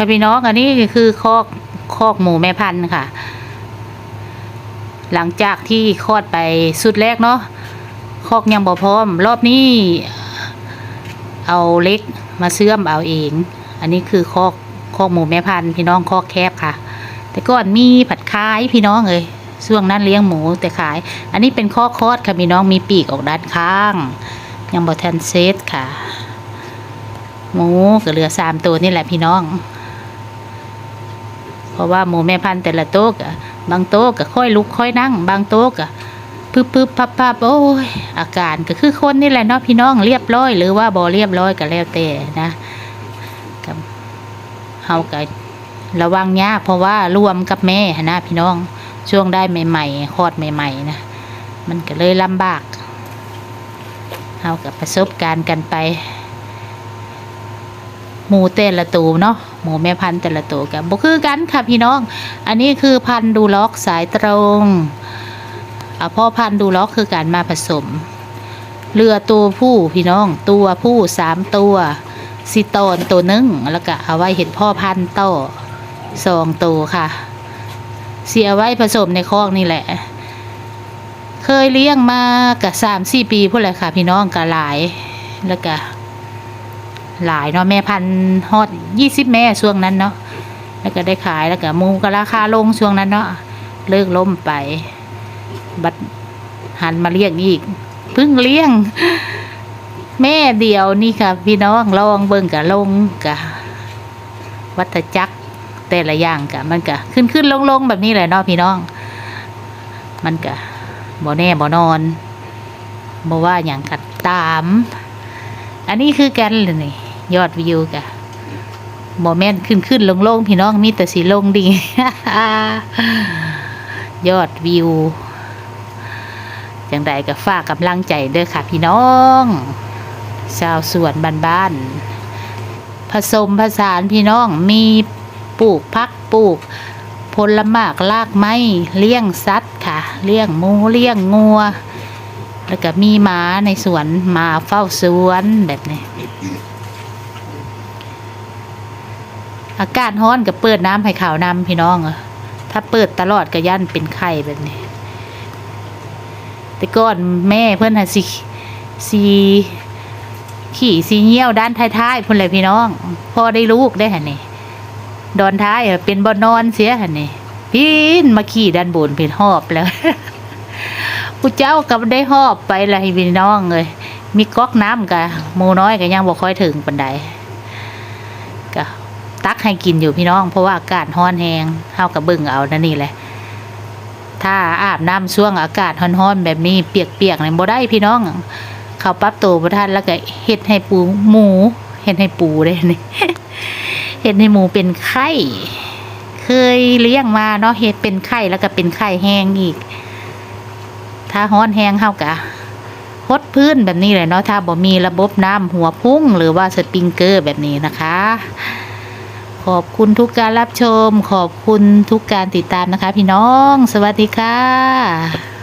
ค่ะพี่น้องอันนี้คือคอกคอกหมูแม่พันธุ์ค่ะ หลังจากที่คลอดไปสุดแรกเนาะคอกยังบ่พร้อม รอบนี้เอาเล็กมาเชื่อมเอาเอง อันนี้คือคอกคอกหมูแม่พันธุ์พี่น้องคอกแคบค่ะ แต่ก่อนมีผัดคายพี่น้องเลยช่วงนั้นเลี้ยงหมูแต่ขาย อันนี้เป็นคอกคลอดค่ะพี่น้องมีปีกออกด้านข้าง ยังบ่ทันเซตค่ะ หมูก็เหลือสามตัวนี่แหละพี่น้อง ราะว่าหมูแม่พันธุ์แต่ละโต๊ะกะบางโต๊ะก็ค่อยลุกค่อยนั่ง บางโต๊ะก็ปึ๊บปึ๊บพับพับโอ้ยอาการก็คือคนนี่แหละเนาะพี่น้องเรียบร้อย หรือว่าบ่เรียบร้อยก็แล้วแต่นะกับเฮาก็ระวังยากเพราะว่ารวมกับแม่นะพี่น้องช่วงได้ใหม่ๆคลอดใหม่ๆนะมันก็เลยลำบากเฮากับประสบการณ์กันไป หมูแต่ละตัวเนาะหมูแม่พันธุ์แต่ละตัวกันบ่คือกันค่ะพี่น้อง อันนี้คือพันธุ์ดูล็อกสายตรงอพ่อพันธุ์ดูล็อกคือการมาผสม เรือตัวผู้พี่น้อง ตัวผู้สามตัวสิโตนตัวนึ่งแล้วก็เอาไว้เห็นพ่อพันธุ์โตสองตัวค่ะ เสียไว้ผสมในคอกนี่แหละ เคยเลี้ยงมากับสามสี่ปีพูดเลยค่ะ พี่น้องก็หลายแล้วก็ หลายเนาะแม่พันฮอดยี่สิบแม่ช่วงนั้นเนาะแล้วก็ได้ขายแล้วก็มูก็ราคาลงช่วงนั้นเนาะเลิกล้มไป บัดหันมาเลี้ยงอีกเพิ่งเลี้ยง แม่เดียวนี่ค่ะ พี่น้องลองเบิ่งกะลงกะวัฏจักรแต่ละอย่างกะมันกะขึ้นขึ้นลงลงแบบนี้แหละเนาะพี่น้อง มันกะบ่แน่บ่นอนบ่ว่าอย่างกัดตาม อันนี้คือกันเลยนี่ ยอดวิวกะโมเมนต์ขึ้นขึ้นลงลงพี่น้องมีแต่สีลงดียอดวิวจังใดก็ฝากกำลังใจเด้อค่ะพี่น้องชาวสวนบ้านๆผสมผสานพี่น้องมีปลูกพักปลูกผลไม้ลากไม้เลี้ยงสัตว์ค่ะ เลี้ยงหมูเลี้ยงงัว แล้วก็มีหมาในสวนมาเฝ้าสวนแบบนี้ อากาศร้อนก็เปิดน้ำให้ขาวนำพี่น้องอะถ้าเปิดตลอดก็ยันเป็นไข้แบบนี้ แต่ก่อนแม่เพื่อนหาสิสีขี่สีเงี้ยวด้านท้ายๆพุ่นเลยพี่น้องพอได้ลูกได้หันนี่ดอนท้ายอะเป็นบอนนอนเสียหันนี่พี่นมาขี่ด้านบนเป็นหอบแล้วผู้เจ้าก็ได้หอบไปเลยพี่น้องเลยมีก๊อกน้ำกะหมูน้อยก็ยังบ่ค่อยถึงปันใดก็ ตักให้กินอยู่พี่น้อง เพราะว่าอากาศร้อนแหงเฮากับเบิ่งเอานั่นนี่แหละถ้าอาบน้ำช่วงอากาศร้อนๆแบบนี้เปียกๆเลยบ่ได้พี่น้องเขาปรับตัวบ่ทันแล้วก็เฮ็ดให้ปูหมูเฮ็ดให้ปูได้นี่เฮ็ดให้หมูเป็นไข้เคยเลี้ยงมาเนาะเฮ็ดเป็นไข้แล้วก็เป็นไข้แห้งอีก ถ้าฮ้อนแห้งเฮากะพดพื้นแบบนี้เลยเนาะถ้าบ่มีระบบน้ำหัวพุ่งหรือว่าสปริงเกอร์แบบนี้นะคะ ขอบคุณทุกการรับชม ขอบคุณทุกการติดตามนะคะ พี่น้อง สวัสดีค่ะ